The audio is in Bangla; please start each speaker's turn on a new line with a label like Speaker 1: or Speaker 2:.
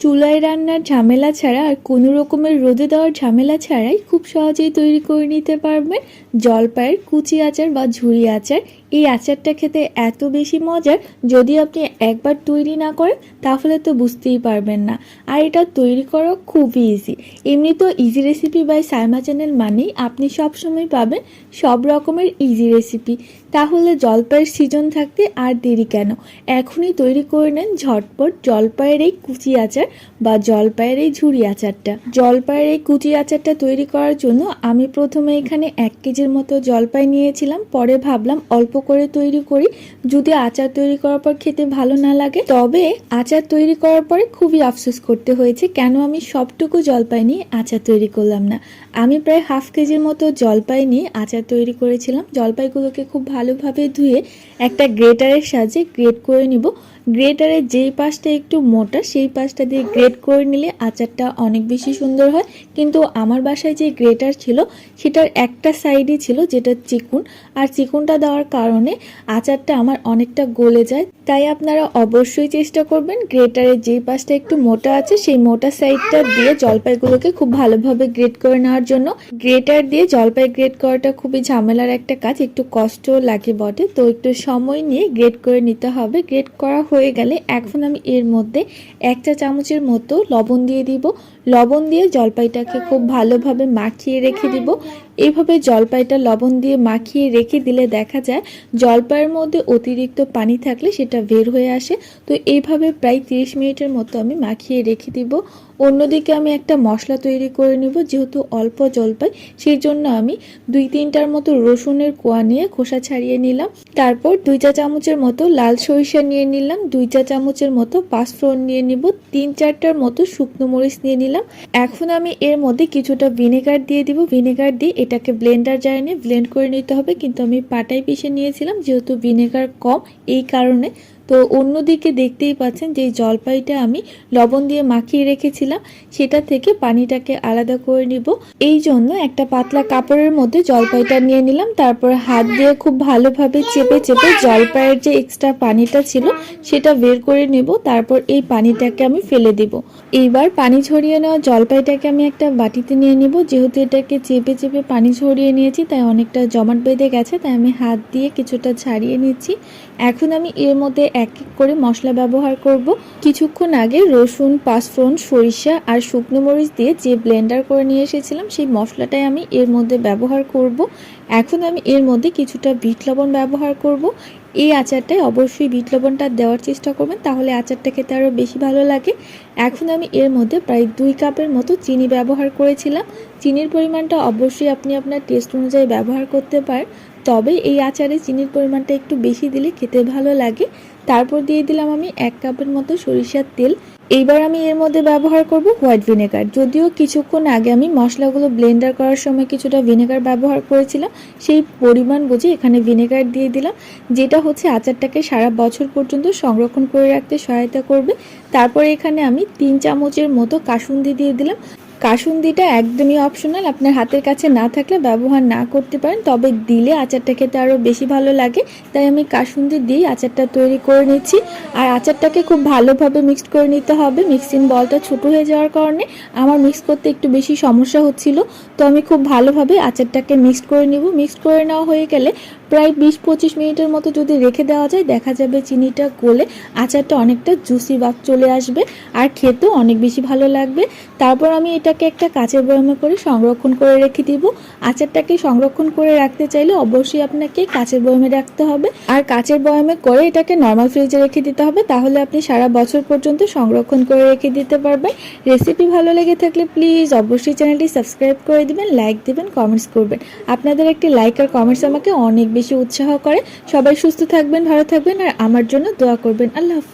Speaker 1: চুলায় রান্নার ঝামেলা ছাড়া আর কোনো রকমের রোদে দেওয়ার ঝামেলা ছাড়াই খুব সহজেই তৈরি করে নিতে পারবেন জলপাইয়ের কুচি আচার বা ঝুরি আচার। এই আচারটা খেতে এত বেশি মজার, যদি আপনি একবার তৈরি না করেন, তাহলে তো বুঝতেই পারবেন না। আর এটা তৈরি করা খুবই ইজি এমনি তো easy recipe by Saima channel মানেই আপনি সবসময় পাবেন সব রকমের ইজি রেসিপি তাহলে জলপাইয়ের সিজন থাকতে আর দেরি কেন? এখনই তৈরি করে নেন ঝটপট জলপাইয়ের এই কুচি আচার বা জলপাইয়ের এই ঝুড়ি আচারটা। জলপাইয়ের এই কুচি আচারটা তৈরি করার জন্য আমি প্রথমে এখানে এক কেজির মতো জলপাই নিয়েছিলাম, পরে ভাবলাম অল্প করে তৈরি করি। যদি আচার তৈরি করার পর খেতে ভালো না লাগে, তবে আচার তৈরি করার পরে খুবই আফসোস করতে হয়েছে, কেন আমি সবটুকু জলপাই নিয়ে আচার তৈরি করলাম না। আমি প্রায় হাফ কেজির মতো জলপাই নিয়ে আচার তৈরি করেছিলাম। জলপাইগুলোকে খুব ভালোভাবে ধুয়ে একটা গ্রেটারের সাহায্যে গ্রেট করে নিব। গ্রেটারের যেই পাশটা একটু মোটা, সেই পাশটা দিয়ে গ্রেট করে নিলে আচারটা অনেক বেশি সুন্দর হয়। কিন্তু আমার বাসায় যে গ্রেটার ছিল, সেটার একটা সাইডই ছিল যেটা চিকুন। আর চিকুনটা দেওয়ার কারণে আচারটা আমার অনেকটা গলে যায়। তাই আপনারা অবশ্যই চেষ্টা করবেন গ্রেটারের যেই পাশটা একটু মোটা আছে, সেই মোটা সাইডটা দিয়ে জলপাইগুলোকে খুব ভালোভাবে গ্রেট করে নেওয়ার জন্য। গ্রেটার দিয়ে জলপাই গ্রেট করাটা খুবই ঝামেলার একটা কাজ, একটু কষ্ট লাগে বটে। তো একটু সময় নিয়ে গ্রেট করে নিতে হবে। গ্রেট করা হয়ে গেলে এখন আমি এর মধ্যে এক চা চামচের মতো লবণ দিয়ে দিব। লবণ দিয়ে জলপাইটাকে খুব ভালোভাবে মাখিয়ে রেখে দিব। এইভাবে জলপাইটা লবণ দিয়ে মাখিয়ে রেখে দিলে দেখা যায় জলপাইয়ের মধ্যে অতিরিক্ত পানি থাকলে সেটা বের হয়ে আসে। তো এইভাবে প্রায় তিরিশ মিনিটের মতো আমি মাখিয়ে রেখে দিব। অন্যদিকে আমি একটা মশলা তৈরি করে নিব, যেহেতু অল্প জলপাই সেই জন্য আমি দুই তিনটার মতো রসুনের কোয়া নিয়ে খোসা ছাড়িয়ে নিলাম। তারপর দুই চা চামচের মতো লাল সরিষা নিয়ে নিলাম, দুই চা চামচের মতো পাঁচফোড়ন নিয়ে নিব, তিন চারটার মতো শুকনো মরিচ নিয়ে নিলাম। এখন আমি এর মধ্যে কিছুটা ভিনেগার দিয়ে দিব। ভিনেগার দিয়ে এটাকে ব্লেন্ডার জারে নিয়ে ব্লেন্ড করে নিতে হবে। কিন্তু আমি পাটায় পিষে নিয়েছিলাম, যেহেতু ভিনেগার কম, এই কারণে তো অন্যদিকে দেখতেই পাচ্ছেন যে জলপাইটা আমি লবণ দিয়ে মাখিয়ে রেখেছিলাম, সেটা থেকে পানিটাকে আলাদা করে নিব। এই জন্য একটা পাতলা কাপড়ের মধ্যে জলপাইটা নিয়ে নিলাম, তারপর হাত দিয়ে খুব ভালোভাবে চেপে চেপে জলপাইয়ের যে এক্সট্রা পানিটা ছিল, সেটা বের করে নেব, তারপর এই পানিটাকে আমি ফেলে দেব। এইবার পানি ঝরিয়ে নেওয়া জলপাইটাকে আমি একটা বাটিতে নিয়ে নিব, যেহেতু এটাকে চেপে চেপে পানি ঝরিয়ে নিয়েছি, তাই অনেকটা জমাট বেঁধে গেছে, তাই আমি হাত দিয়ে কিছুটা ছাড়িয়ে নিচ্ছি। এখন আমি এর মধ্যে এক এক করে মশলা ব্যবহার করব। কিছুক্ষণ আগে রসুন, পাঁচফোড়ন, সরিষা আর শুকনো মরিচ দিয়ে যে ব্লেন্ডার করে নিয়ে এসেছিলাম, সেই মশলাটাই আমি এর মধ্যে ব্যবহার করব। এখন আমি এর মধ্যে কিছুটা বিট লবণ ব্যবহার করব। এই আচারটায় অবশ্যই বিট লবণটা দেওয়ার চেষ্টা করবেন, তাহলে আচারটা খেতে আরও বেশি ভালো লাগে। এখন আমি এর মধ্যে প্রায় দুই কাপের মতো চিনি ব্যবহার করেছিলাম। চিনির পরিমাণটা অবশ্যই আপনি আপনার টেস্ট অনুযায়ী ব্যবহার করতে পারেন তবে এই আচারে চিনির পরিমাণটা একটু বেশি দিলে খেতে ভালো লাগে। তারপর দিয়ে দিলাম আমি এক কাপের মতো সরিষার তেল। এইবার আমি এর মধ্যে ব্যবহার করব হোয়াইট ভিনেগার। যদিও কিছুক্ষণ আগে আমি মশলাগুলো ব্লেন্ডার করার সময় কিছুটা ভিনেগার ব্যবহার করেছিলাম, সেই পরিমাণ বুঝে এখানে ভিনেগার দিয়ে দিলাম, যেটা হচ্ছে আচারটাকে সারা বছর পর্যন্ত সংরক্ষণ করে রাখতে সহায়তা করবে। তারপর এখানে আমি তিন চামচের মতো কাসুন্দি দিয়ে দিলাম। কাসুন্দিটা একদমই অপশনাল আপনার হাতের কাছে না থাকলে ব্যবহার না করতে পারেন, তবে দিলে আচারটা খেতে আরও বেশি ভালো লাগে। তাই আমি কাসুন্দি দিয়েই আচারটা তৈরি করে নিচ্ছি। আর আচারটাকে খুব ভালোভাবে মিক্সড করে নিতে হবে। মিক্সিং বলটা ছোট হয়ে যাওয়ার কারণে আমার মিক্স করতে একটু বেশি সমস্যা হচ্ছিল। তো আমি খুব ভালোভাবে আচারটাকে মিক্সড করে নিব। মিক্সড করে নেওয়া হয়ে গেলে প্রায় বিশ পঁচিশ মিনিটের মতো যদি রেখে দেওয়া যায়, দেখা যাবে চিনিটা গলে আচারটা অনেকটা জুসি ভাব চলে আসবে আর খেতেও অনেক বেশি ভালো লাগবে। তারপর আমি এটাকে একটা কাঁচের বয়মে করে সংরক্ষণ করে রেখে দিব। আচারটাকে সংরক্ষণ করে রাখতে চাইলে অবশ্যই আপনাকে কাঁচের বয়মে রাখতে হবে। আর কাঁচের বয়মে করে এটাকে নর্মাল ফ্রিজে রেখে দিতে হবে, তাহলে আপনি সারা বছর পর্যন্ত সংরক্ষণ করে রেখে দিতে পারবেন। রেসিপি ভালো লেগে থাকলে প্লিজ অবশ্যই চ্যানেলটি সাবস্ক্রাইব করে দিবেন লাইক দিবেন কমেন্টস করবেন। আপনাদের একটি লাইক আর কমেন্টস আমাকে অনেক বেশি উৎসাহ করে। সবাই সুস্থ থাকবেন, ভালো থাকবেন, আর আমার জন্য দোয়া করবেন। আল্লাহ হাফিজ।